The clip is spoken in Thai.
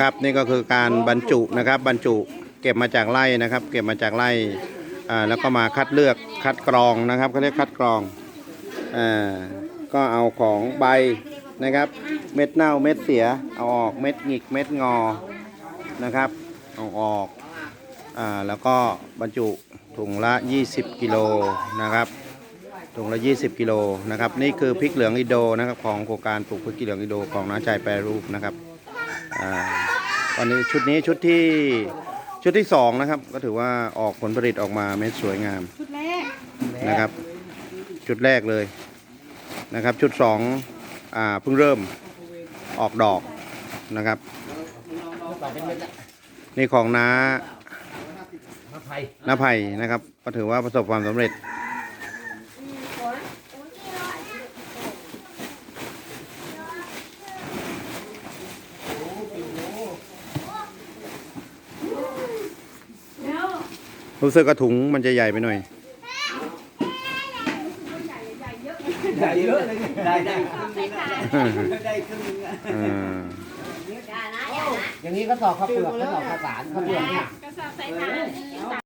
ครับนี่ก็คือการบรรจุนะครับบรรจุเก็บมาจากไร่นะครับ เก็บมาจากไร่อ่าแล้วก็มาคัดเลือกคัดกรองนะครับเขาเรียกคัดกรองอ่าก็เอาของใบนะครับ เม็ดเน่าเม็ดเสียเอาออกเม็ดหงิกเม็ดงอนะครับเอาออกอ่าแล้วก็บรรจุถุงละ 20 กิโลนะครับ ถุงละ 20 กิโลนะครับ นี่คือพริกเหลืองอินโดนะครับ ของโครงการปลูกพริกเหลืองอินโดของน้าใจแปรรูปนะครับอ่าวันนี้ชุดนี้ชุดที่ชุดที่สองนะครับ ก็ถือว่าออกผลผลิตออกมาเม็ดสวยงาม ชุดแรกนะครับ ชุดแรกเลยนะครับ ชุดสองอ่าเพิ่งเริ่มออกดอกนะครับต่อเป็นเม็ดละนี่ของน้ามะไผ่น้าไผ่นะครับ ก็ถือว่าประสบความสำเร็จ รู้สึกกระถุงมันจะใหญ่ไปหน่อย ได้เยอะเลยได้ได้ครึ่งนึงอะได้ครึ่งนึงอะอ่าอย่างนี้ก็สอบข้าวเปลือกก็สอบข้าวสารข้าวเปลือกเนี่ย กระสอบใส่ถัง